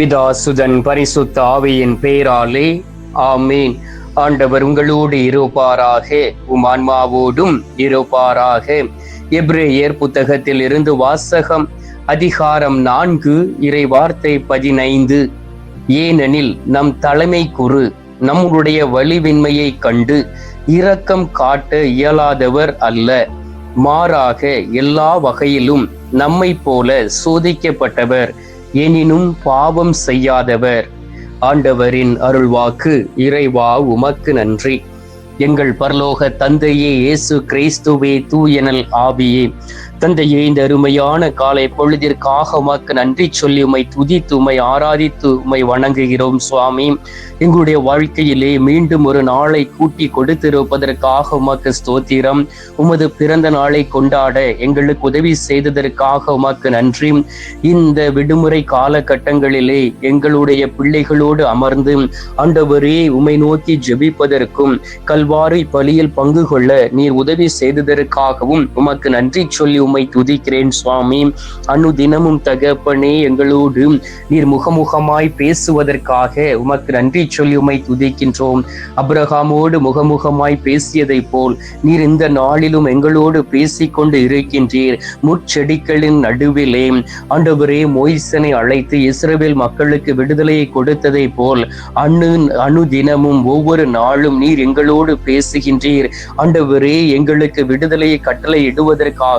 பிதா சுதன் பரிசுத்த ஆவியின் பெயராலே ஆமீன். ஆண்டவர் உங்களோடு இருப்பாராக உம் ஆன்மாவோடும் இருப்பாராக. எப்ரேயர் புத்தகத்தில் இருந்து வாசகம் அதிகாரம் நான்கு இறை வார்த்தை பதினைந்து. ஏனெனில் நம் தலைமை குரு நம்முடைய வலிவின்மையை கண்டு இரக்கம் காட்ட இயலாதவர் அல்ல. மாறாக எல்லா வகையிலும் நம்மை போல சோதிக்கப்பட்டவர். எனினும் பாவம் செய்யாதவர். ஆண்டவரின் அருள்வாக்கு இறைவா உமக்கு நன்றி. எங்கள் பரலோக தந்தையே இயேசு கிறிஸ்துவே தூயனல் ஆவியே. தந்தையே இந்த அருமையான காலை பொழுதிற்காக உமக்கு நன்றி சொல்லி உமை துதித்து உமை ஆராதித்து உமை வணங்குகிறோம் சுவாமி. எங்களுடைய வாழ்க்கையிலே மீண்டும் ஒரு நாளை கூட்டி கொடுத்திருப்பதற்காக உமக்கு ஸ்தோத்திரம். உமது பிறந்த நாளை கொண்டாட எங்களுக்கு உதவி செய்ததற்காக உமக்கு நன்றி. இந்த விடுமுறை காலகட்டங்களிலே எங்களுடைய பிள்ளைகளோடு அமர்ந்து ஆண்டவரே உமை நோக்கி ஜெபிப்பதற்கும் கல்வாரி பலியில் பங்கு கொள்ள நீர் உதவி செய்ததற்காகவும் உமக்கு நன்றி சொல்லி உம்மை துதிக்கிறேன் சுவாமி. அனு தினமும் தகப்பனே எங்களோடு. நீர் முகமுகமாய் பேசுவதற்காக உமக்கு நன்றி சொல்லி உம்மை துதிக்கின்றோம். அப்ரஹாமோடு முகமுகமாய் பேசியதை போல் நீர் இந்த நாளிலும் எங்களோடு பேசிக்கொண்டு இருக்கின்றீர். முச்செடிகளின் நடுவிலே ஆண்டவரே மொய்சனை அழைத்து இஸ்ரேல் மக்களுக்கு விடுதலையை கொடுத்ததை போல் அணு அணு தினமும் ஒவ்வொரு நாளும் நீர் எங்களோடு பேசுகின்றீர். ஆண்டவரே எங்களுக்கு விடுதலையை கட்டளை இடுவதற்காக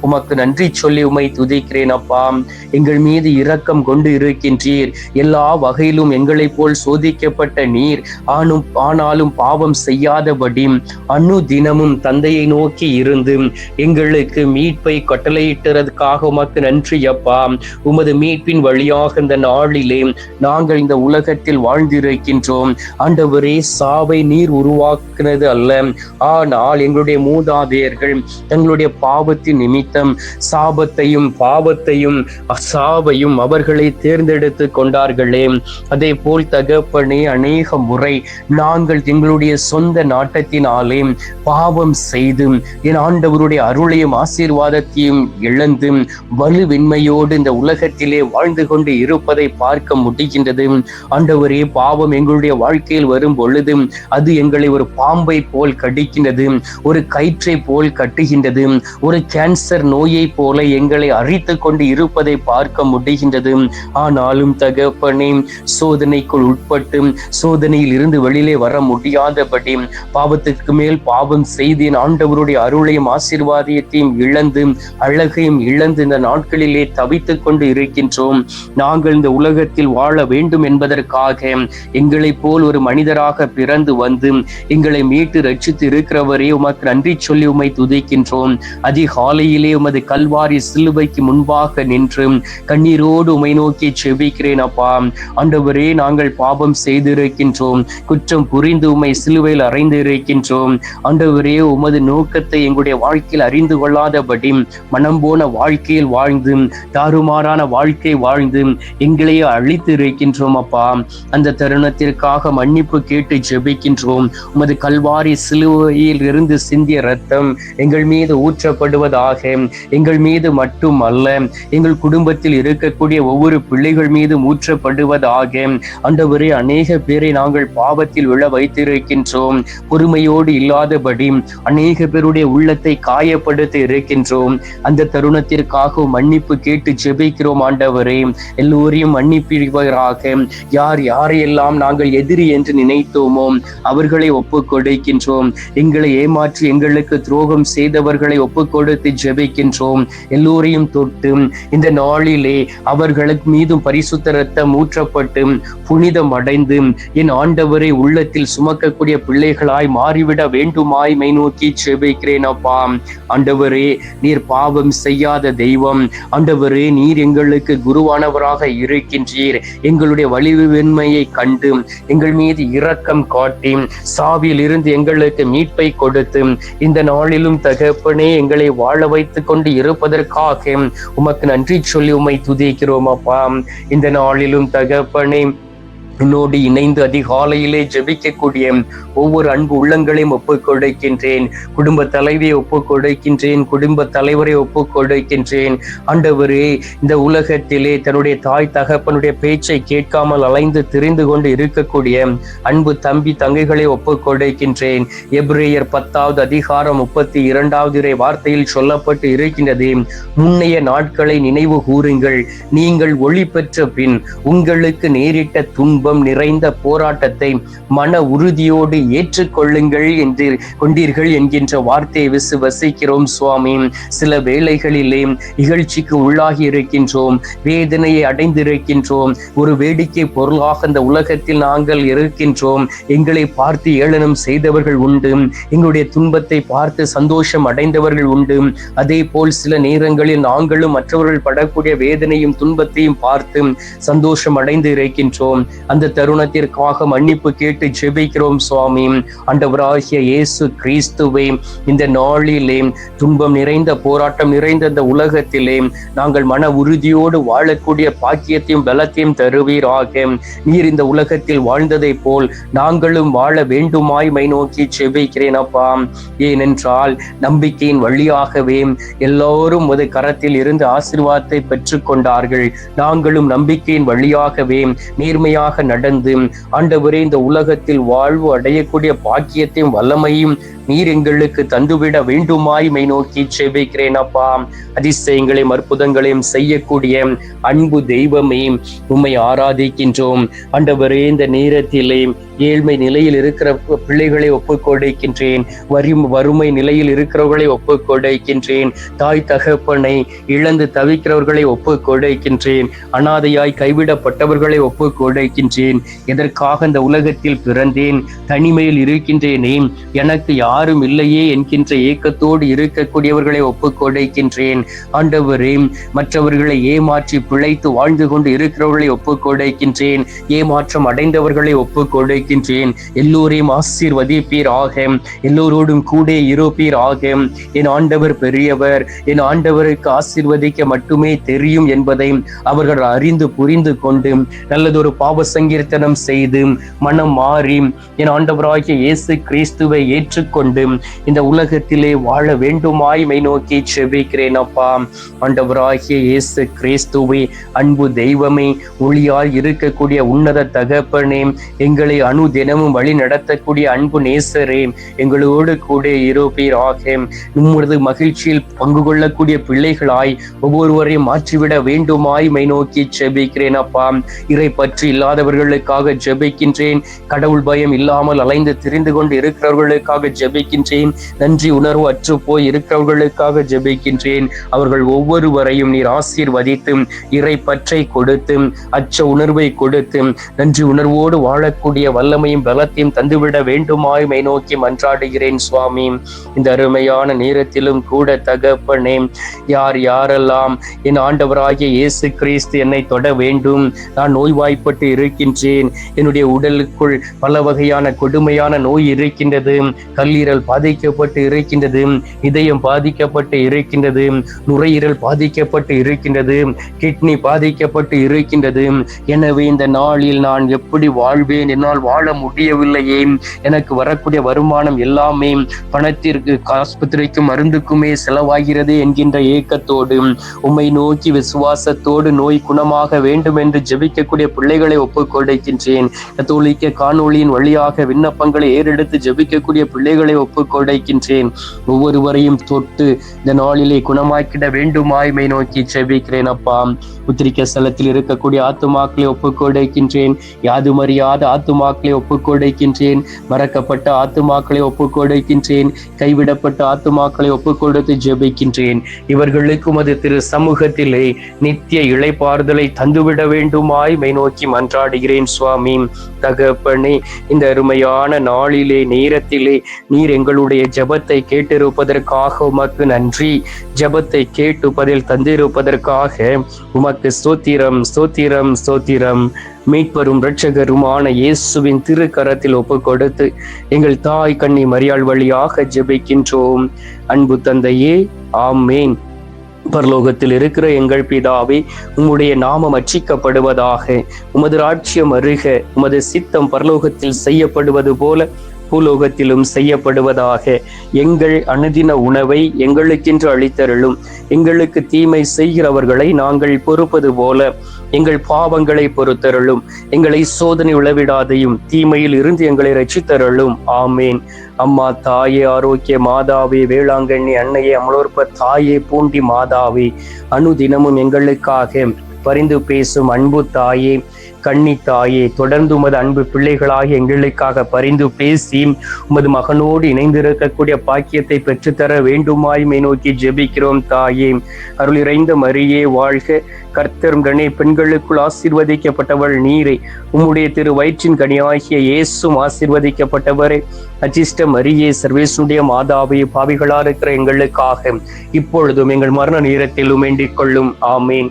உமக்கு நன்றி சொல்லி உமை துதிக்கிறேன் அப்பா. எங்கள் மீது இரக்கம் கொண்டு இருக்கின்றீர். எல்லா வகையிலும் எங்களை போல் சோதிக்கப்பட்ட நீர் ஆணும் ஆனாலும் பாவம் செய்யாதபடி அணு தினமும் தந்தையை நோக்கி இருந்து எங்களுக்கு மீட்பை கட்டளையிட்டதற்காக உமக்கு நன்றி அப்பா. உமது மீட்பின் வழியாக இந்த நாளிலே நாங்கள் இந்த உலகத்தில் வாழ்ந்திருக்கின்றோம். ஆண்டவரே சாவை நீர் உருவாக்குனது அல்ல. ஆனால் எங்களுடைய மூதாதையர்கள் தங்களுடைய பாவத்தின் நிமித்தம் சாபத்தையும் பாவத்தையும் அசாவையும் அவர்களை தேர்ந்தெடுத்து கொண்டார்களே. அதே போல் தகப்பனே அநேக முறை நாங்கள் எங்களுடைய சொந்த நாட்டத்தினாலே பாவம் செய்து என் ஆண்டவருடைய அருளையும் ஆசீர்வாதத்தையும் இழந்து வலுவின்மையோடு இந்த உலகத்திலே வாழ்ந்து கொண்டு இருப்பதை பார்க்க முடிகின்றது. ஆண்டவரே பாவம் எங்களுடைய வாழ்க்கையில் வரும் பொழுது அது எங்களை ஒரு பாம்பை போல் கடிக்கின்றது ஒரு கயிற்றை போல் கட்டுகின்றது ஒரு கேன்சர் கேன்சர் நோயை போல எங்களை அழித்து கொண்டு இருப்பதை பார்க்க முடிகின்றது. ஆனாலும் தகப்பனே சோதனைக்குள் உட்பட்டு சோதனையில் இருந்து வெளியிலே வர முடியாதபடி பாவத்துக்கு மேல் பாவம் செய்து ஆண்டவருடைய அருளையும் ஆசீர்வாதத்தையும் இழந்து அழகையும் இழந்து இந்த நாட்களிலே தவித்துக் கொண்டு இருக்கின்றோம். நாங்கள் இந்த உலகத்தில் வாழ வேண்டும் என்பதற்காக எங்களைப் போல் ஒரு மனிதராக பிறந்து வந்து எங்களை மீட்டு ரட்சித்து இருக்கிறவரே உமக்கு நன்றி சொல்லி உமை துதிக்கின்றோம். அதிகாலை வழியிலே உமது கல்வாரி சிலுவைக்கு முன்பாக நின்று கண்ணீரோடு உமை நோக்கி செபிக்கிறேன் அப்பா. ஆண்டவரே நாங்கள் பாவம் செய்திருக்கின்றோம். குற்றம் புரிந்து உமை சிலுவையில் அறைந்து இருக்கின்றோம் ஆண்டவரே உமது நோக்கத்தை எங்களுடைய வாழ்க்கையில் அறிந்து கொள்ளாதபடி மனம் போன வாழ்க்கையில் வாழ்ந்து தாறுமாறான வாழ்க்கை வாழ்ந்து எங்களையே அழித்து இருக்கின்றோம் அப்பா. அந்த தருணத்திற்காக மன்னிப்பு கேட்டு ஜெபிக்கின்றோம். உமது கல்வாரி சிலுவையில் இருந்து சிந்திய ரத்தம் எங்கள் மீது ஊற்றப்படுவதாக எங்கள் மீது மட்டும் அல்ல எங்கள் குடும்பத்தில் இருக்கக்கூடிய ஒவ்வொரு பிள்ளைகள் மீது ஊற்றப்படுவதாக அண்டவரே அநேக பேரை நாங்கள் பாவத்தில் விழ வைத்திருக்கின்றோம். பொறுமையோடு இல்லாதபடி அநேக பேருடைய உள்ளத்தை காயப்படுத்த இருக்கின்றோம். அந்த தருணத்திற்காக மன்னிப்பு கேட்டு ஜெபிக்கிறோம் ஆண்டவரே. எல்லோரையும் மன்னிப்பிடுவதாக யார் யாரையெல்லாம் நாங்கள் எதிரி என்று நினைத்தோமோ அவர்களை ஒப்புக் கொடுக்கின்றோம் எங்களை ஏமாற்றி எங்களுக்கு துரோகம் செய்தவர்களை ஒப்புக் கொடுத்து ஜெபிக்கின்றோம். எல்லோரையும் தொட்டு இந்த நாளிலே அவர்களுக்கு மீதும் பரிசுத்த ரத்தம் ஊற்றப்பட்டு புனிதம் அடைந்து என் ஆண்டவரை உள்ளத்தில் சுமக்கக்கூடிய பிள்ளைகளாய் மாறிவிட வேண்டுமாய் மை நோக்கி ஜெபிக்கிறேன் அப்பா. ஆண்டவரே நீர் பாவம் செய்யாத தெய்வம். ஆண்டவரே நீர் எங்களுக்கு குருவானவராக இருக்கின்றீர். எங்களுடைய வலிவுவெண்மையை கண்டு எங்கள் மீது இரக்கம் காட்டி சாவியில் இருந்து எங்களுக்கு மீட்பை கொடுத்து இந்த நாளிலும் தகப்பனே எங்களை வாழவை வைத்துக் கொண்டு இருப்பதற்காக உமக்கு நன்றி சொல்லி உம்மை துதிக்கிறோம் அப்பா. இந்த நாளிலும் தகப்பனே உன்னோடு இணைந்து அதிகாலையிலே ஜபிக்கக்கூடிய ஒவ்வொரு அன்பு உள்ளங்களையும் ஒப்புக் கொடுக்கின்றேன். குடும்ப தலைவியை ஒப்புக் கொடுக்கின்றேன். குடும்ப தலைவரை ஒப்புக் கொடுக்கின்றேன். ஆண்டவரே இந்த உலகத்திலே தன்னுடைய தாய் தகப்பனுடைய பேச்சை கேட்காமல் அலைந்து திரிந்து கொண்டு இருக்கக்கூடிய அன்பு தம்பி தங்கைகளை ஒப்புக் கொடுக்கின்றேன். எப்ரேயர் பத்தாவது அதிகாரம் முப்பத்தி இரண்டாவது இறை வார்த்தையில் சொல்லப்பட்டு இருக்கின்றது முன்னைய நாட்களை நினைவு கூறுங்கள். நீங்கள் ஒளி பெற்ற பின் உங்களுக்கு நேரிட்ட துன்பம் நிறைந்த போராட்டத்தை மன உறுதியோடு ஏற்றுக்கொள்ளுங்கள் என்று கொண்டீர்கள் என்கின்ற வார்த்தையை விசுவசிக்கிறோம் சுவாமி. சில வேளைகளிலே இகழ்ச்சிக்கு உள்ளாகி இருக்கின்றோம் வேதனையை அடைந்திருக்கின்றோம் ஒரு வேடிக்கை பொருளாக அந்த உலகத்தில் நாங்கள் இருக்கின்றோம். எங்களை பார்த்து ஏளனம் செய்தவர்கள் உண்டு எங்களுடைய துன்பத்தை பார்த்து சந்தோஷம் அடைந்தவர்கள் உண்டு. அதே போல் சில நேரங்களில் நாங்களும் மற்றவர்கள் படக்கூடிய வேதனையும் துன்பத்தையும் பார்த்து சந்தோஷம் அடைந்து இருக்கின்றோம். அந்த அந்த தருணத்திற்காக மன்னிப்பு கேட்டு ஜெபிக்கிறோம் சுவாமி. ஆண்டவராகிய இயேசு கிறிஸ்துவே இந்த நாளிலே துன்பம் நிறைந்த போராட்டம் நிறைந்த இந்த உலகத்திலே நாங்கள் மன உறுதியோடு வாழக்கூடிய பாக்கியத்தையும் பலத்தையும் தருவீராக. நீர் இந்த உலகத்தில் வாழ்ந்ததை போல் நாங்களும் வாழ வேண்டுமாய் மை நோக்கி செபிக்கிறேன் அப்பா. ஏனென்றால் நம்பிக்கையின் வழியாகவே எல்லோரும் ஒரு கரத்தில் இருந்து ஆசீர்வாதத்தை பெற்றுக்கொண்டார்கள் நாங்களும் நம்பிக்கையின் வழியாகவே நேர்மையாக நடந்து ஆண்டவரே இந்த உலகத்தில் வாழ்வு அடையக்கூடிய பாக்கியத்தையும் வல்லமையும் நீர் எங்களுக்கு தந்துவிட வேண்டுமாய் மை நோக்கி செபிக்கிறேன் அப்பா. அதிசயங்களையும் அற்புதங்களையும் செய்யக்கூடிய அன்பு தெய்வமே உம்மை ஆராதிக்கின்றோம். ஆண்டவரே இந்த நேரத்திலே ஏழ்மை நிலையில் இருக்கிற பிள்ளைகளை ஒப்புக்கொடுக்கின்றேன் வரி வறுமை நிலையில் இருக்கிறவர்களை ஒப்புக்கொடுக்கின்றேன் தாய் தகப்பனை இழந்து தவிக்கிறவர்களை ஒப்புக்கொடுக்கின்றேன் அனாதையாய் கைவிடப்பட்டவர்களை ஒப்புக்கொடுக்கின்றேன் கொடுக்கின்றேன் எதற்காக இந்த உலகத்தில் பிறந்தேன்? தனிமையில் இருக்கின்றேனே எனக்கு யாரும் இல்லையே என்கின்ற ஏக்கத்தோடு இருக்கக்கூடியவர்களை ஒப்புக்கொடைக்கின்றேன் ஆண்டவரே மற்றவர்களை ஏமாற்றி பிழைத்து வாழ்ந்து கொண்டு இருக்கிறவர்களை ஒப்புக்கொடைக்கின்றேன் ஏமாற்றம் அடைந்தவர்களை ஒப்புக்கொடைக்கின்றேன் எல்லோரையும் ஆசீர்வதிப்பீர் ஆக எல்லோரோடும் கூட இருப்பீர் ஆக என் ஆண்டவர் பெரியவர் என் ஆண்டவருக்கு ஆசீர்வதிக்க மட்டுமே தெரியும் என்பதை அவர்கள் அறிந்து புரிந்து கொண்டு நல்லதொரு பாவ சங்கீர்த்தனம் செய்து மனம் மாறி என் ஆண்டவராகிய இயேசு கிறிஸ்துவை ஏற்றுக்கொண்டு இந்த உலகத்திலே வாழ வேண்டுமாய் மை நோக்கி செபிக்கிறேன் அப்பா. ஆண்டவராகிய இயேசு கிறிஸ்துவை அன்பு தெய்வமே ஒளியால் இருக்கக்கூடிய உன்னத தகப்பனே எங்களை அணு தினமும் வழி நடத்தக்கூடிய அன்பு நேசரே எங்களோடு கூட இருப்பீராக. உமது மகிழ்ச்சியில் பங்கு கொள்ளக்கூடிய பிள்ளைகளாய் ஒவ்வொருவரையும் மாற்றிவிட வேண்டுமாய் மை நோக்கி செபிக்கிறேன் அப்பா. இறை பற்றி இல்லாதவர் இருக்கிறவர்களுக்காக ஜெபிக்கின்றேன். கடவுள் பயம் இல்லாமல் அலைந்து திரிந்து கொண்டு இருக்கிறவர்களுக்காக ஜெபிக்கின்றேன். நன்றி உணர்வு அற்று போய் இருக்கிறவர்களுக்காக ஜெபிக்கின்றேன். அவர்கள் ஒவ்வொருவரையும் நீர் ஆசீர்வதித்தும் இறை பற்றை கொடுத்தும் அச்ச உணர்வை கொடுத்தும் நன்றி உணர்வோடு வாழக்கூடிய வல்லமையும் பலத்தையும் தந்துவிட வேண்டுமாய் மை நோக்கி மன்றாடுகிறேன் சுவாமி. இந்த அருமையான நேரத்திலும் கூட தகப்பனே யார் யாரெல்லாம் என் ஆண்டவராகிய இயேசு கிறிஸ்து என்னை தொட வேண்டும் நான் நோய்வாய்ப்பட்டு இருக்கின்றேன். என்னுடைய உடலுக்குள் பல வகையான கொடுமையான நோய் இருக்கின்றது. கல்லீரல் பாதிக்கப்பட்டு இருக்கின்றது. இதயம் பாதிக்கப்பட்டு இருக்கின்றது. நுரையீரல் பாதிக்கப்பட்டு இருக்கின்றது. கிட்னி பாதிக்கப்பட்டு இருக்கின்றது. எனவே இந்த நாளில் நான் எப்படி வாழ்வேன்? என்னால் வாழ முடியவில்லையே. எனக்கு வரக்கூடிய வருமானம் எல்லாமே பணத்திற்கு ஆஸ்பத்திரிக்கும் மருந்துக்குமே செலவாகிறது என்கின்ற ஏக்கத்தோடு உம்மை நோக்கி விசுவாசத்தோடு நோய் குணமாக வேண்டும் என்று ஜெபிக்கக்கூடிய பிள்ளைகளை ஒப்புக் கொடுக்கின்றேன் கத்தோலிக்க காணொளியின் வழியாக விண்ணப்பங்களை ஏறெடுத்து ஜபிக்கக்கூடிய பிள்ளைகளை ஒப்புக்கொடைக்கின்றேன். ஒவ்வொருவரையும் தொட்டு இந்த நாளிலே குணமாக்கிட வேண்டுமாய்மை நோக்கி ஜெபிக்கிறேன் அப்பா. உத்திரிக்க ஸ்தலத்தில் இருக்கக்கூடிய ஆத்துமாக்களை ஒப்புக்கொடைக்கின்றேன். கொடுக்கின்றேன் யாதும் ஆத்துமாக்களை ஒப்புக்கொடைக்கின்றேன். மறக்கப்பட்ட ஆத்துமாக்களை ஒப்புக்கொடைக்கின்றேன். கைவிடப்பட்ட ஆத்துமாக்களை ஒப்புக்கொடுத்து ஜெபிக்கின்றேன். இவர்களுக்கும் அது திரு சமூகத்திலே நித்திய இழைப்பாறுதலை தந்துவிட வேண்டுமாய் மை நோக்கி மன்றாடி மன்றாடுகிறேன் சுவாமி. தகப்பனே இந்த அருமையான நாளிலே நேரத்திலே நீர் எங்களுடைய ஜபத்தை கேட்டிருப்பதற்காக உமக்கு நன்றி. ஜபத்தை கேட்டு பதில் தந்திருப்பதற்காக உமக்கு ஸ்தோத்திரம் ஸ்தோத்திரம் ஸ்தோத்திரம். மீட்பரும் இரட்சகருமான இயேசுவின் திருக்கரத்தில் ஒப்பு கொடுத்து எங்கள் தாய் கண்ணி மரியாள் வழியாக ஜெபிக்கின்றோம். அன்பு தந்தையே ஆமேன். பரலோகத்தில் இருக்கிற எங்கள் பிதாவே உம்முடைய நாமம் அச்சிக்கப்படுவதாக. உமது ராட்சியம் அருக உமது சித்தம் பரலோகத்தில் செய்யப்படுவது போல பூலோகத்திலும் செய்யப்படுவதாக எங்கள் அனுதின உணவை எங்களுக்கென்று அளித்தருளும். எங்களுக்கு தீமை செய்கிறவர்களை நாங்கள் பொறுப்பது போல எங்கள் பாவங்களை பொறுத்தருளும். எங்களை சோதனை உளவிடாதையும் தீமையில் இருந்து எங்களை ரட்சித்தருளும் ஆமேன். அம்மா தாயே ஆரோக்கிய மாதாவே வேளாங்கண்ணி அன்னையே அமலோற்ப தாயே பூண்டி மாதாவே அனுதினமும் எங்களுக்காக பரிந்து பேசும் அன்பு தாயே கண்ணி தாயே தொடர்ந்து உமது அன்பு பிள்ளைகளாக எங்களுக்காக பரிந்து பேசி உமது மகனோடு இணைந்திருக்கக்கூடிய பாக்கியத்தை பெற்றுத்தர வேண்டுமாய் மே நோக்கி ஜெபிக்கிறோம் தாயே. அருள் இறைந்த மரியே வாழ்க. கர்த்தருடனே பெண்களுக்குள் ஆசீர்வதிக்கப்பட்டவள் நீரே. உம்முடைய திரு வயிற்றின் கனியாகிய இயேசும் ஆசீர்வதிக்கப்பட்டவரே. அஜிஷ்ட மரியே சர்வேசுடைய மாதாவை பாவிகளா இருக்கிற எங்களுக்காக இப்பொழுதும் எங்கள் மரண நேரத்திலும் வேண்டிக் கொள்ளும். ஆமேன்.